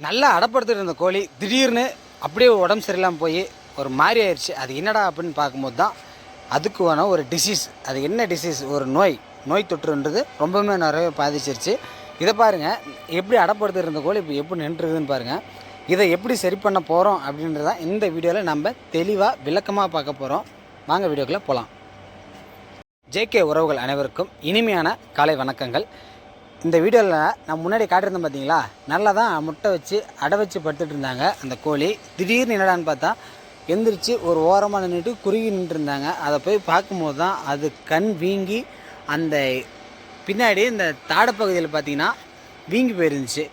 நல்லா அடப்படுத்திட்டு இருந்த கோழி திடீர்னு அப்படியே உடம்பு சரியில்லாமல் போய் ஒரு மாதிரி ஆயிடுச்சு அது என்னடா அப்படின்னு பார்க்கும்போது தான் அதுக்குவான ஒரு டிசீஸ் அது என்ன டிசீஸ் ஒரு நோய். நோய் தொற்றுன்றது ரொம்பவுமே நிறைய பாதிச்சிருச்சு. இதை பாருங்கள் எப்படி அடப்படுத்திட்டு இருந்த கோழி இப்போ எப்படி நின்றுருக்குதுன்னு பாருங்கள் இதை எப்படி சரி பண்ண போகிறோம் அப்படின்றதான் இந்த வீடியோவில் நம்ம தெளிவாக விளக்கமாக பார்க்க போகிறோம் வாங்க வீடியோக்குள்ளே போகலாம் ஜேகே உறவுகள் அனைவருக்கும் இனிமையான காலை வணக்கங்கள். இந்த வீடியோவில் நான் முன்னாடி காட்டியிருந்தேன் பார்த்தீங்களா நல்லா தான் முட்டை வச்சு அடை வச்சு படுத்துட்டு இருந்தாங்க அந்த கோழி. திடீர்னு என்னடான்னு பார்த்தா எந்திரிச்சு ஒரு ஓரமாக நின்றுட்டு குறுகி நின்றுட்டு இருந்தாங்க அதை போய் பார்க்கும்போது தான் அது கண் வீங்கி அந்த பின்னாடி இந்த தாடப்பகுதியில் பார்த்தீங்கன்னா வீங்கி போயிருந்துச்சு.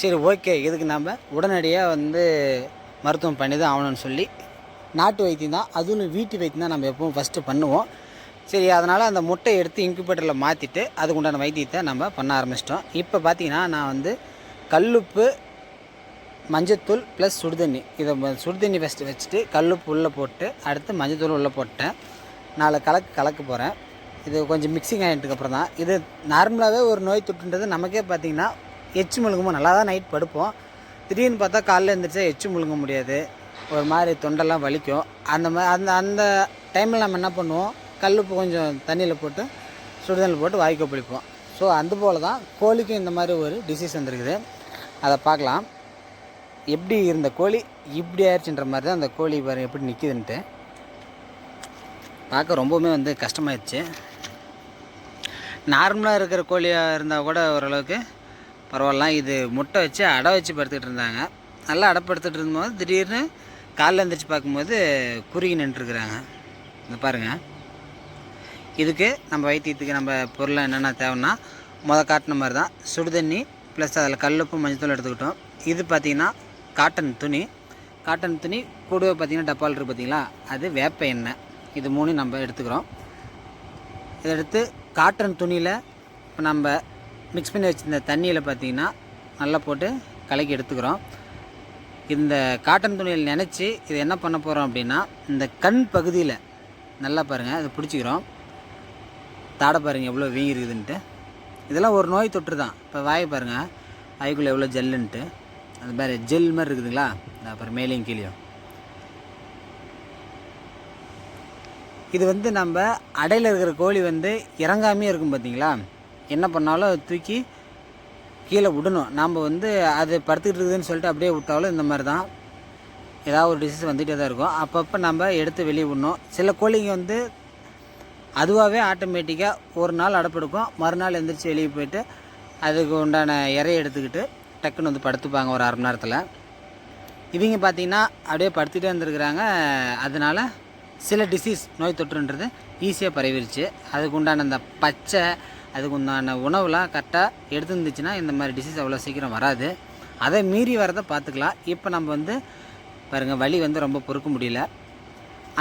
சரி ஓகே இதுக்கு நம்ம உடனடியாக வந்து மருத்துவம் பண்ணி தான் ஆகணும்னு சொல்லி நாட்டு வைத்தியம் தான் அதுவும் வீட்டு வைத்தியம் தான் நம்ம எப்பவும் ஃபஸ்ட்டு பண்ணுவோம். சரி அதனால் அந்த முட்டையை எடுத்து இன்குபேட்டரில் மாற்றிட்டு அதுக்கு உண்டான வைத்தியத்தை நம்ம பண்ண ஆரம்பிச்சிட்டோம். இப்போ பார்த்தீங்கன்னா நான் வந்து கல்லுப்பு மஞ்சத்தூள் ப்ளஸ் சுடுதண்ணி. இதை சுடுதண்ணி ஃபஸ்ட்டு வச்சுட்டு கல்லுப்பு உள்ளே போட்டு அடுத்து மஞ்சத்தூள் உள்ளே போட்டேன். நாலு கலக்கு கலக்க போகிறேன் இது கொஞ்சம் மிக்சிங் ஆகிட்டதுக்கப்புறம் தான். இது நார்மலாகவே ஒரு நோய் தொற்றுன்றது நமக்கே பார்த்திங்கன்னா எச்சு முழுங்குமோ நல்லா தான் நைட் படுப்போம். திடீர்னு பார்த்தா காலைல எழுந்திரிச்சா எச்சு முழுங்க முடியாது. ஒரு மாதிரி தொண்டெல்லாம் வலிக்கும். அந்த மாதிரி அந்த அந்த டைமில் நம்ம என்ன பண்ணுவோம்? கல் கொஞ்சம் தண்ணியில் போட்டு சுடுதண்ணில் போட்டு வாய்க்க பிடிப்போம் ஸோ அந்த போல் தான் கோழிக்கும் இந்த மாதிரி ஒரு டிசீஸ் வந்துருக்குது. அதை பார்க்கலாம். எப்படி இருந்த கோழி? இப்படி ஆயிடுச்சுன்ற மாதிரி தான் அந்த கோழி பாரு எப்படி நிற்கிதுன்ட்டு பார்க்க ரொம்பவுமே வந்து கஷ்டமாயிடுச்சு. நார்மலாக இருக்கிற கோழியாக இருந்தால் கூட ஓரளவுக்கு பரவாயில்ல. இது முட்டை வச்சு அடை வச்சு படுத்துக்கிட்டு இருந்தாங்க. நல்லா அடை படுத்துட்டு இருக்கும்போது திடீர்னு காலைல எழுந்திரிச்சு பார்க்கும்போது குறுகி நின்றுருக்குறாங்க. இந்த பாருங்கள் இதுக்கு நம்ம வைத்தியத்துக்கு நம்ம பொருளை என்னென்ன தேவைன்னா மொதல் காட்டின மாதிரி தான் சுடுதண்ணி ப்ளஸ் அதில் கல்லுப்பு மஞ்சத்தூள் எடுத்துக்கிட்டோம். இது பார்த்திங்கன்னா காட்டன் துணி. காட்டன் துணி கூடவே பார்த்திங்கன்னா டப்பால் இருக்குது பார்த்திங்களா? அது வேப்ப எண்ணெய். இது மூணு நம்ம எடுத்துக்கிறோம். இதை எடுத்து காட்டன் துணியில் இப்போ நம்ம மிக்ஸ் பண்ணி வச்சிருந்த தண்ணியில் பார்த்தீங்கன்னா நல்லா போட்டு கலக்கி எடுத்துக்கிறோம். இந்த காட்டன் துணியில் நினச்சி இது என்ன பண்ண போகிறோம் அப்படின்னா இந்த கண் பகுதியில் நல்லா பாருங்கள் அதை பிடிச்சிக்கிறோம். தாடை பாருங்கள் எவ்வளோ வீங்கி இருக்குதுன்ட்டு. இதெல்லாம் ஒரு நோய் தொற்று தான் இப்போ வாயை பாருங்கள் வாய்க்குள்ளே எவ்வளோ ஜெல்லுன்ட்டு. அது மாதிரி ஜெல் மாதிரி இருக்குதுங்களா? அப்புறம் மேலேயும் கீழேயும். இது வந்து நம்ம அடையில் இருக்கிற கோழி வந்து இறங்காமே இருக்கும் பார்த்தீங்களா என்ன பண்ணாலும் தூக்கி கீழே விடணும். நாம் வந்து அது படுத்துக்கிட்டு இருக்குதுன்னு சொல்லிட்டு அப்படியே விட்டாலும் இந்த மாதிரி தான் ஏதாவது ஒரு டிசீஸ் வந்துகிட்டே தான் இருக்கும். அப்பப்போ நம்ம எடுத்து வெளியே விடணும். சில கோழிங்க வந்து அதுவாகவே ஆட்டோமேட்டிக்காக ஒரு நாள் அடப்பெடுக்கும் மறுநாள் எந்திரிச்சு வெளியே போயிட்டு அதுக்கு உண்டான இறையை எடுத்துக்கிட்டு டக்குன்னு வந்து படுத்துப்பாங்க ஒரு அரை மணி நேரத்தில். இவங்க பார்த்தீங்கன்னா அப்படியே படுத்துகிட்டே இருந்திருக்கிறாங்க. அதனால் சில டிசீஸ் நோய் தொற்றுன்றது ஈஸியாக பரவிருச்சு. அதுக்கு உண்டான அந்த பச்சை அதுக்கு உண்டான உணவுலாம் கரெக்டாக எடுத்துருந்துச்சுன்னா இந்த மாதிரி டிசீஸ் அவ்வளோ சீக்கிரம் வராது. அதை மீறி வரதை பார்த்துக்கலாம். இப்போ நம்ம வந்து பாருங்கள் வலி வந்து ரொம்ப பொறுக்க முடியல.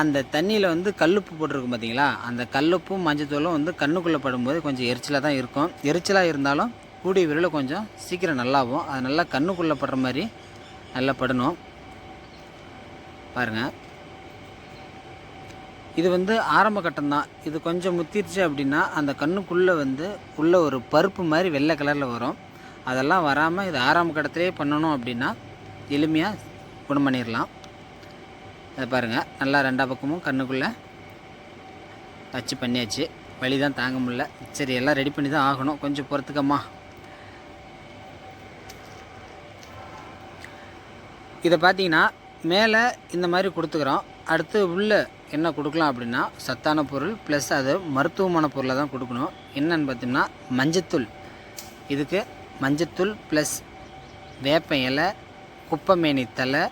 அந்த தண்ணியில் வந்து கல்லுப்பு போட்டிருக்கும் பார்த்தீங்களா அந்த கல்லுப்பும் மஞ்சத்தூளும் வந்து கண்ணுக்குள்ளே படும்போது கொஞ்சம் எரிச்சலாக தான் இருக்கும். எரிச்சலாக இருந்தாலும் கூடிய விரைவில் கொஞ்சம் சீக்கிரம் நல்லாகும். அது நல்லா கண்ணுக்குள்ளே படுற மாதிரி நல்லா படணும். பாருங்கள் இது வந்து ஆரம்ப கட்டம்தான் இது கொஞ்சம் முத்திருச்சு அப்படின்னா அந்த கண்ணுக்குள்ளே வந்து உள்ள ஒரு பருப்பு மாதிரி வெள்ளை கலரில் வரும். அதெல்லாம் வராமல் இது ஆரம்ப கட்டத்திலே பண்ணணும் அப்படின்னா எளிமையாக குணம் பண்ணிடலாம் அதை பாருங்கள் நல்லா ரெண்டா பக்கமும் கண்ணுக்குள்ளே டச்சு பண்ணியாச்சு. வழி தான் தாங்க முடில சரி எல்லாம் ரெடி பண்ணி தான் ஆகணும். கொஞ்சம் பொறுத்துக்கம்மா. இதை பார்த்தீங்கன்னா மேலே இந்த மாதிரி கொடுத்துக்குறோம். அடுத்து உள்ளே என்ன கொடுக்கலாம் அப்படின்னா சத்தான பொருள் ப்ளஸ் அது மருத்துவமான பொருளை தான் கொடுக்கணும். என்னன்னு பார்த்தீங்கன்னா மஞ்சத்தூள். இதுக்கு மஞ்சத்தூள் ப்ளஸ் வேப்ப இலை குப்பமேனி தலை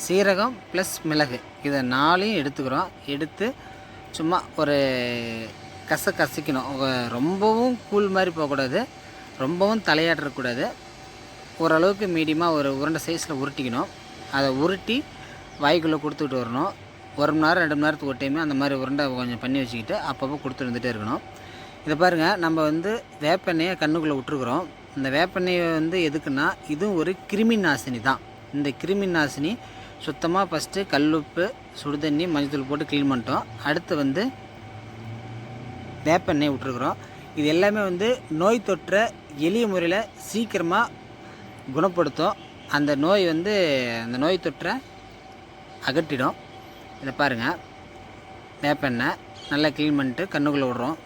சீரகம் ப்ளஸ் மிளகு. இதை நாளையும் எடுத்துக்கிறோம். எடுத்து சும்மா ஒரு கச கசிக்கணும். ரொம்பவும் கூழ் மாதிரி போகக்கூடாது. ரொம்பவும் தலையாட்டக்கூடாது. ஓரளவுக்கு மீடியமாக ஒரு உருண்டை சைஸில் உருட்டிக்கணும். அதை உருட்டி வாய்க்குள்ளே கொடுத்துட்டு வரணும். ஒரு மணி நேரம் ரெண்டு மணி நேரத்துக்கு ஒரு டைமே அந்த மாதிரி உருண்டை கொஞ்சம் பண்ணி வச்சுக்கிட்டு அப்பப்போ கொடுத்து வந்துகிட்டே இருக்கணும். இதை பாருங்கள் நம்ம வந்து வேப்பெண்ணெயை கண்ணுக்குள்ளே விட்டுருக்குறோம். இந்த வேப்பெண்ணெயை வந்து எதுக்குன்னா இதுவும் ஒரு கிருமி நாசினி தான். இந்த கிருமி நாசினி சுத்தமாக ஃபஸ்ட்டு கல்லுப்பு சுடுதண்ணி மஞ்சத்தூள் போட்டு க்ளீன் பண்ணிட்டோம். அடுத்து வந்து வேப்பெண்ணெய் விட்டுருக்குறோம். இது எல்லாமே வந்து நோய் தொற்ற எளிய முறையில் சீக்கிரமாக குணப்படுத்தும். அந்த நோய் வந்து அந்த நோய் தொற்றை அகற்றிடும். இதை பாருங்கள் வேப்பெண்ணெய் நல்லா க்ளீன் பண்ணிட்டு கண்ணுக்குள்ளே விடுறோம்.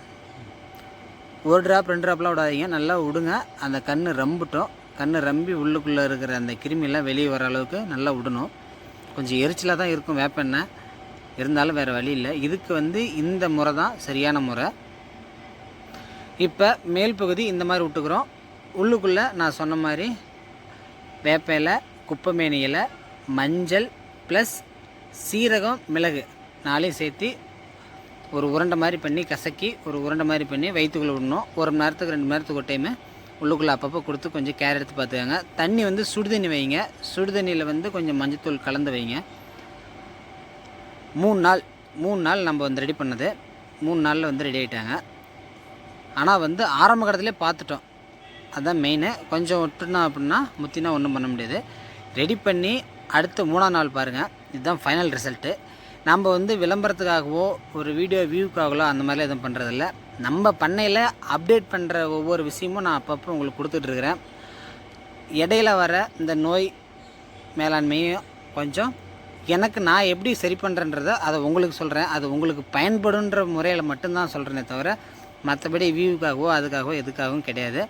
ஒரு ட்ராப் ரெண்டு ட்ராப்லாம் விடாதீங்க. நல்லா விடுங்க அந்த கண் ரம்பிட்டோம். கண் ரம்பி உள்ளுக்குள்ளே இருக்கிற அந்த கிருமியெல்லாம் வெளியே வர அளவுக்கு நல்லா விடணும் கொஞ்சம் எரிச்சலாக தான் இருக்கும் வேப்பெண்ணெய் இருந்தாலும் வேறு வழி இல்லை. இதுக்கு வந்து இந்த முறை தான் சரியான முறை. இப்போ மேல் பகுதி இந்த மாதிரி விட்டுக்கிறோம். உள்ளுக்குள்ளே நான் சொன்ன மாதிரி வேப்ப இலை குப்பைமேனி இலை மஞ்சள் ப்ளஸ் சீரகம் மிளகு நாளையும் சேர்த்து ஒரு உருண்டை மாதிரி பண்ணி கசக்கி ஒரு உருண்டை மாதிரி பண்ணி வயிற்றுக்குள்ளே விடணும். ஒரு மணி நேரத்துக்கு ரெண்டு மணி நேரத்துக்கு ஒரு டைமு உள்ளுக்குள்ளே அப்பப்போ கொடுத்து கொஞ்சம் கேர் எடுத்து பார்த்துக்கோங்க. தண்ணி வந்து சுடுதண்ணி வைங்க. சுடுதண்ணியில் வந்து கொஞ்சம் மஞ்சத்தூள் கலந்து வைங்க. மூணு நாள் மூணு நாள் நம்ம வந்து ரெடி பண்ணது. மூணு நாளில் வந்து ரெடி ஆகிட்டாங்க ஆனால் வந்து ஆரம்ப கடத்துலேயே பார்த்துட்டோம். அதுதான் மெயினு கொஞ்சம் விட்டுனா அப்படின்னா முத்தினா ஒன்றும் பண்ண முடியாது. ரெடி பண்ணி அடுத்த மூணாம் நாள் பாருங்கள் இதுதான் ஃபைனல் ரிசல்ட்டு நம்ம வந்து விளம்பரத்துக்காகவோ ஒரு வீடியோ வியூக்காகவோ அந்த மாதிரிலாம் எதுவும் பண்ணுறதில்ல நம்ம பண்ணையில் அப்டேட் பண்ணுற ஒவ்வொரு விஷயமும் நான் அப்பப்போ உங்களுக்கு கொடுத்துட்ருக்குறேன் இடையில வர இந்த நோய் மேலாண்மையும் கொஞ்சம் எனக்கு நான் எப்படி சரி பண்ணுறேன்றதை அதை உங்களுக்கு சொல்கிறேன் அது உங்களுக்கு பயன்படுன்ற முறையில் மட்டும்தான் சொல்கிறேனே தவிர மற்றபடி வியூவுக்காகவோ அதுக்காகவோ எதுக்காகவும் கிடையாது.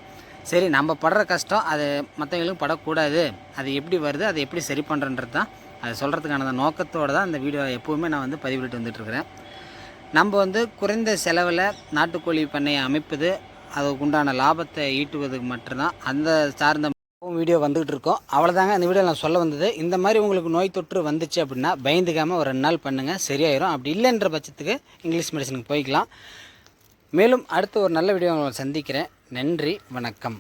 சரி நம்ம படுற கஷ்டம் அது மற்றவங்களுக்கும் படக்கூடாது. அது எப்படி வருது அதை எப்படி சரி பண்ணுறன்றது தான் அதை சொல்கிறதுக்கான அந்த நோக்கத்தோடு தான் இந்த வீடியோ எப்போவுமே நான் வந்து பதிவிட்டு வந்துட்டுருக்கிறேன் நம்ம வந்து குறைந்த செலவில் நாட்டுக்கோழி பண்ணையை அமைப்பது அதுக்கு உண்டான லாபத்தை ஈட்டுவதுக்கு மட்டும்தான். அந்த சார்ந்த வீடியோ வந்துகிட்டு இருக்கோம். அவ்வளோதாங்க இந்த வீடியோ நான் சொல்ல வந்தது இந்த மாதிரி உங்களுக்கு நோய் தொற்று வந்துச்சு அப்படின்னா பயந்துக்காமல் ஒரு ரெண்டு நாள் பண்ணுங்கள் சரியாயிரும். அப்படி இல்லைன்ற பட்சத்துக்கு இங்கிலீஷ் மெடிசனுக்கு போய்க்கலாம். மேலும் அடுத்து ஒரு நல்ல வீடியோ உங்களை சந்திக்கிறேன். நன்றி வணக்கம்.